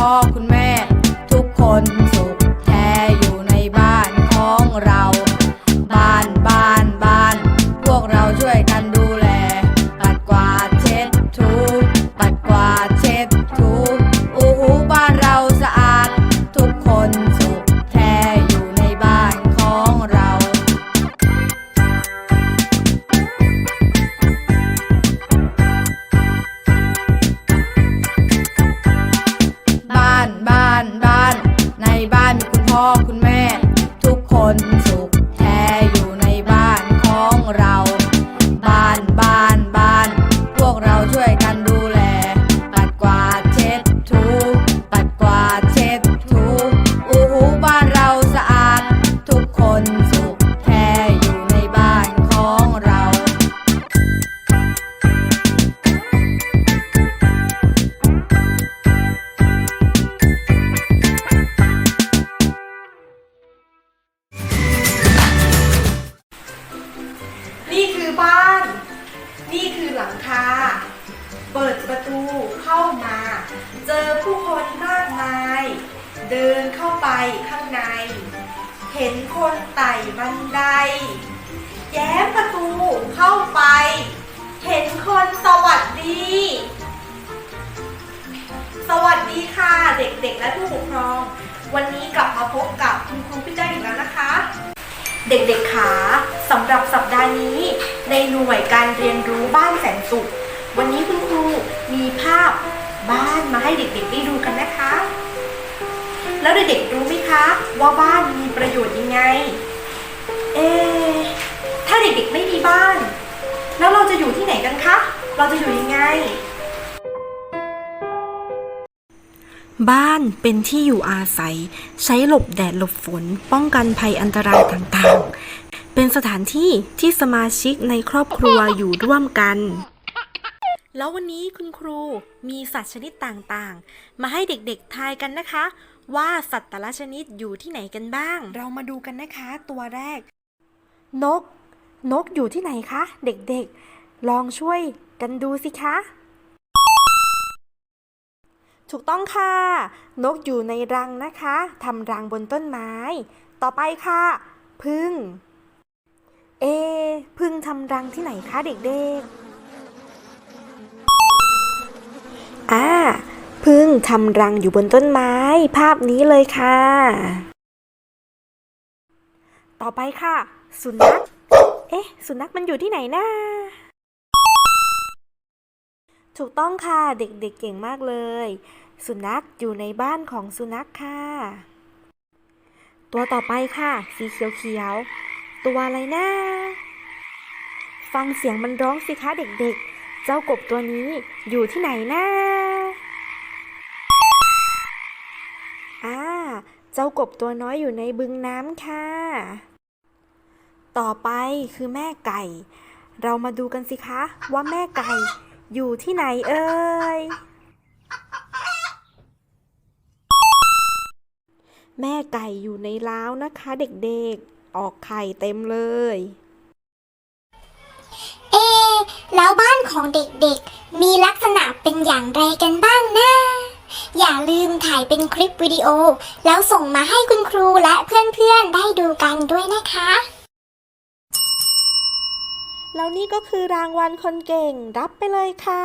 พ่อคุณแม่ ทุกคน หลังคา เปิดประตูเข้ามา เจอผู้คนมากมาย เดินเข้าไปข้างใน เห็นคนไต่บันได แย้มประตูเข้าไป เห็นคนสวัสดี สวัสดีค่ะเด็กๆและผู้ปกครอง วันนี้กลับมาพบกับคุณครูพี่แจ้งอีกแล้วนะคะ เด็กๆขา สำหรับสัปดาห์นี้ ในหน่วยการเรียนรู้บ้านแสนสุข วันนี้คุณครูมีภาพบ้านมาให้เด็กๆได้ดูกันนะคะ แล้วเด็กๆรู้ไหมคะ ว่าบ้านมีประโยชน์ยังไง เอถ้าเด็กๆไม่มีบ้าน แล้วเราจะอยู่ที่ไหนกันคะ เราจะอยู่ยังไง บ้านเป็นที่อยู่อาศัย ใช้หลบแดดหลบฝน ป้องกันภัยอันตรายต่างๆ เป็นสถานที่ที่สมาชิกในครอบครัวอยู่ร่วมกัน แล้ววันนี้คุณครูมีสัตว์ชนิดต่างๆ มาให้เด็กๆทายกันนะคะ ว่าสัตว์แต่ละชนิดอยู่ที่ไหนกันบ้าง เรามาดูกันนะคะ ตัวแรก นก นกอยู่ที่ไหนคะ เด็กๆ ลองช่วยกันดูสิคะถูกต้องค่ะ นกอยู่ในรังนะคะ ทำรังบนต้นไม้ ต่อไปค่ะ พึ่ง เอพึ่งทำรังที่ไหนคะเด็กๆ อ่า พึ่งทำรังอยู่บนต้นไม้ ภาพนี้เลยค่ะ ต่อไปค่ะ สุนัข เอ๊ะ สุนัขมันอยู่ที่ไหนนะถูกต้องค่ะ เด็กๆเก่งมากเลย สุนัขอยู่ในบ้านของสุนัขค่ะ ตัวต่อไปค่ะ สีเขียวๆ ตัวอะไรนะ ฟังเสียงมันร้องสิคะเด็กๆ เจ้ากบตัวนี้อยู่ที่ไหนนะอ่าเจ้ากบตัวน้อยอยู่ในบึงน้ำค่ะ ต่อไปคือแม่ไก่ เรามาดูกันสิคะว่าแม่ไก่อยู่ที่ไหนเอ่ยแม่ไก่อยู่ในล้าวนะคะเด็กๆ ออกไข่เต็มเลย เอะแล้วบ้านของเด็กๆ มีลักษณะเป็นอย่างไรกันบ้างนะ อย่าลืมถ่ายเป็นคลิปวิดีโอ แล้วส่งมาให้คุณครูและเพื่อนๆ ได้ดูกันด้วยนะคะ แล้วนี่ก็คือรางวัลคนเก่งรับไปเลยค่ะ